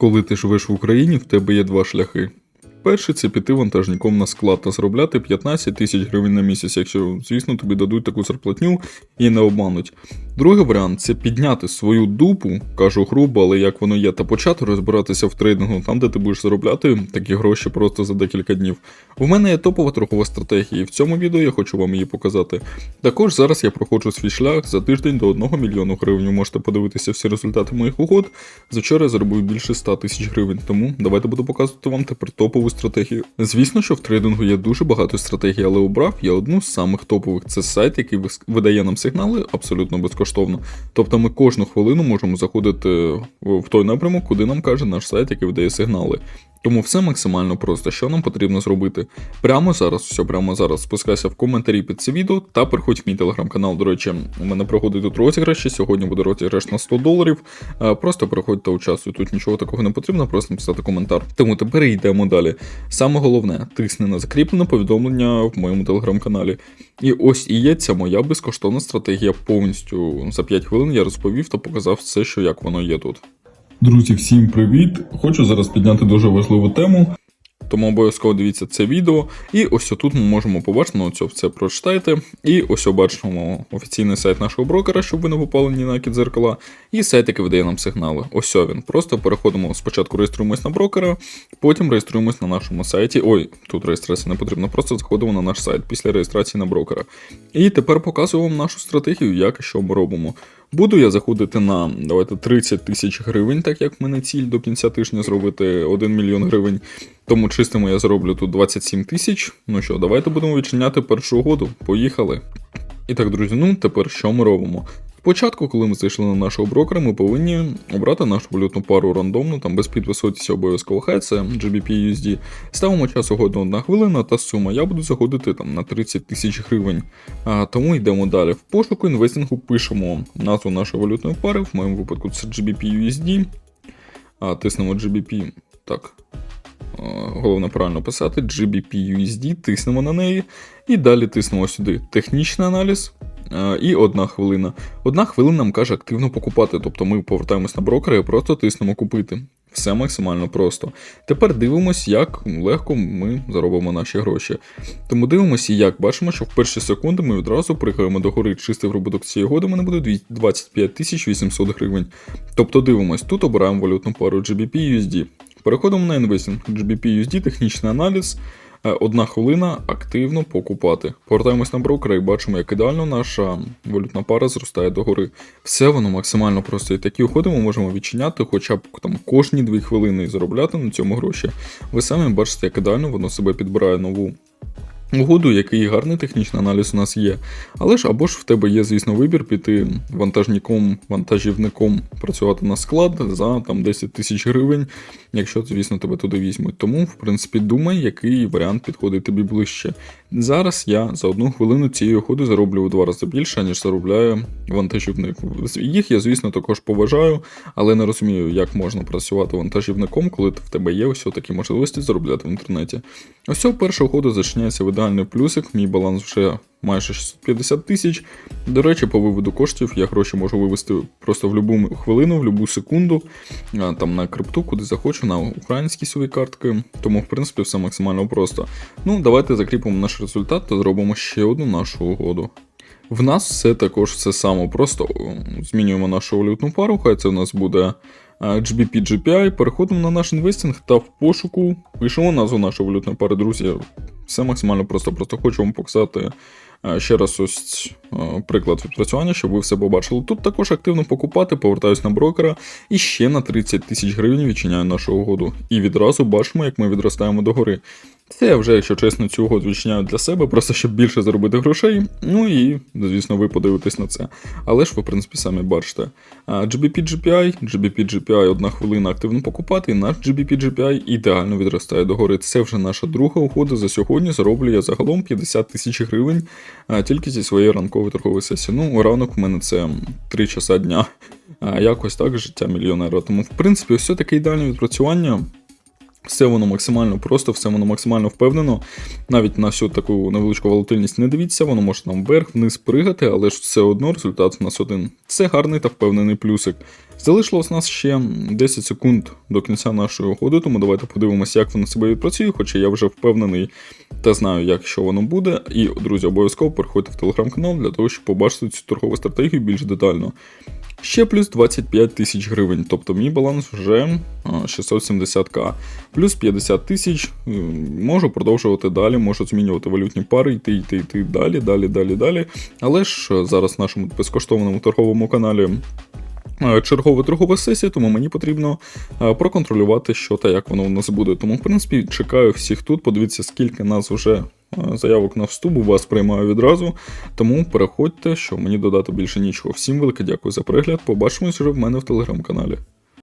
Коли ти живеш в Україні, в тебе є два шляхи. Перший це піти вантажником на склад та заробляти 15 тисяч гривень на місяць, якщо, звісно, тобі дадуть таку зарплатню і не обмануть. Другий варіант це підняти свою дупу, кажу грубо, але як воно є, та почати розбиратися в трейдингу, там, де ти будеш заробляти такі гроші просто за декілька днів. У мене є топова торгова стратегія, і в цьому відео я хочу вам її показати. Також зараз я проходжу свій шлях за тиждень до 1 мільйону гривень. Ви можете подивитися всі результати моїх угод. Вчора я заробив більше 100 тисяч гривень, тому давайте буду показувати вам тепер топову стратегію. Звісно, що в трейдингу є дуже багато стратегій, але обрав я одну з самих топових. Це сайт, який видає нам сигнали абсолютно безкоштовно. Тобто ми кожну хвилину можемо заходити в той напрямок, куди нам каже наш сайт, який видає сигнали. Тому все максимально просто. Що нам потрібно зробити? Прямо зараз, все прямо зараз. Спускайся в коментарі під це відео та переходь в мій телеграм-канал. До речі, у мене проходить тут розіграші. Сьогодні буде розіграш на 100 доларів. Е, Просто переходь та участвуй. Тут нічого такого не потрібно, просто написати коментар. Тому тепер йдемо далі. Саме головне, тисни на закріплене повідомлення в моєму телеграм-каналі. І ось і є ця моя безкоштовна стратегія повністю. За 5 хвилин я розповів та показав все, що як воно є тут. Друзі, всім привіт! Хочу зараз підняти дуже важливу тему. Тому обов'язково дивіться це відео. І ось тут ми можемо побачити, ну це все прочитайте. І ось бачимо офіційний сайт нашого брокера, щоб ви не попали ні на дзеркала. І сайт, який видає нам сигнали. Ось він. Просто переходимо спочатку, реєструємось на брокера, потім реєструємось на нашому сайті. Ой, тут реєстрація не потрібна, просто заходимо на наш сайт після реєстрації на брокера. І тепер показую вам нашу стратегію, як і що ми робимо. Буду я заходити на давайте 30 тисяч гривень, так як в мене ціль до кінця тижня зробити 1 мільйон гривень. Тому чистимо я зроблю тут 27 тисяч. Ну що, давайте будемо відчиняти першу угоду. Поїхали. І так, друзі, ну тепер що ми робимо? Спочатку, коли ми зайшли на нашого брокера, ми повинні обрати нашу валютну пару рандомну, там без підвисотися обов'язково хай, це GBP USD. Ставимо час угодно 1 хвилина та сума. Я буду заходити там на 30 тисяч гривень. А, тому йдемо далі. В пошуку інвестингу пишемо назву нашої валютної пари, в моєму випадку це GBP USD. А, тиснемо GBP. Так. Головне правильно писати GBP USD, тиснемо на неї. І далі тиснемо сюди технічний аналіз. Е, І одна хвилина. Одна хвилина нам каже активно покупати, тобто ми повертаємось на брокера і просто тиснемо купити. Все максимально просто. Тепер дивимось, як легко ми заробимо наші гроші. Тому дивимося, як бачимо, що в перші секунди ми відразу пригаємо до гори чистий прибуток цієї годи, мене буде 25 800 гривень. Тобто дивимось, тут обираємо валютну пару GBP USD. Переходимо на інвестинг GBP USD, технічний аналіз. Е, Одна хвилина активно покупати. Повертаємось на брокера і бачимо, як ідеально наша валютна пара зростає догори. Все воно максимально просто. І такі уходи ми можемо відчиняти хоча б там кожні 2 хвилини і заробляти на цьому гроші. Ви самі бачите, як ідеально воно себе підбирає нову угоду, який гарний технічний аналіз у нас є. Але ж або ж в тебе є, звісно, вибір піти вантажником, вантажівником працювати на склад за там 10 тисяч гривень, якщо, звісно, тебе туди візьмуть. Тому, в принципі, думай, який варіант підходить тобі ближче. Зараз я за одну хвилину цієї угоди зароблю в два рази більше, ніж заробляє вантажівник. Їх я, звісно, також поважаю, але не розумію, як можна працювати вантажівником, коли в тебе є ось такі можливості заробляти в інтернеті. Ось перша угода зачиняється в ідеальний плюсик, мій баланс вже майже 650 тисяч. До речі, по виводу коштів я гроші можу вивести просто в будь-яку хвилину, в будь-яку секунду, там на крипту, куди захочу, на українські свої картки. Тому, в принципі, все максимально просто. Ну, давайте закріпимо наш результат та зробимо ще одну нашу угоду. В нас все також все саме просто. Змінюємо нашу валютну пару, хай це в нас буде GBP GPI, переходимо на наш інвестинг та в пошуку пишемо назву нашої валютної пари, друзі. Все максимально просто. Просто хочу вам показати е, ще раз ось е, приклад відпрацювання, щоб ви все побачили. Тут також активно покупати, повертаюсь на брокера і ще на 30 тисяч гривень відчиняю нашу угоду. І відразу бачимо, як ми відростаємо догори. Це я вже, якщо чесно, цю угоду для себе, просто щоб більше заробити грошей. Ну і, звісно, ви подивитесь на це. Але ж ви, в принципі, самі бачите. GBP GPI, GBP GPI одна хвилина активно покупати, і наш GBP GPI ідеально відростає догори. Це вже наша друга угода за сьогодні. Зароблю я загалом 50 тисяч гривень тільки зі своєї ранкової торгової сесії. Ну, ранок у мене це 3 часа дня. А, якось так життя мільйонера. Тому, в принципі, це таке ідеальне відпрацювання. Все воно максимально просто, все воно максимально впевнено. Навіть на всю таку невеличку волатильність не дивіться, воно може там вверх, вниз пригати, але ж все одно результат в нас один. Це гарний та впевнений плюсик. Залишилось нас ще 10 секунд до кінця нашої угоди, тому давайте подивимося, як воно себе відпрацює, хоча я вже впевнений та знаю, як що воно буде. І, друзі, обов'язково переходьте в телеграм-канал для того, щоб побачити цю торгову стратегію більш детально. Ще плюс 25 тисяч гривень, тобто мій баланс вже 670к. Плюс 50 тисяч. е, Можу продовжувати далі, можу змінювати валютні пари, йти, йти, йти далі, далі, далі, далі. Але ж е, зараз в нашому безкоштовному торговому каналі е, чергова торгова сесія, тому мені потрібно проконтролювати, що та як воно у нас буде. Тому, в принципі, чекаю всіх тут. Подивіться, скільки нас вже заявок на вступ, у вас приймаю відразу. Тому переходьте, що мені додати більше нічого. Всім велике дякую за перегляд. Побачимось вже в мене в телеграм-каналі.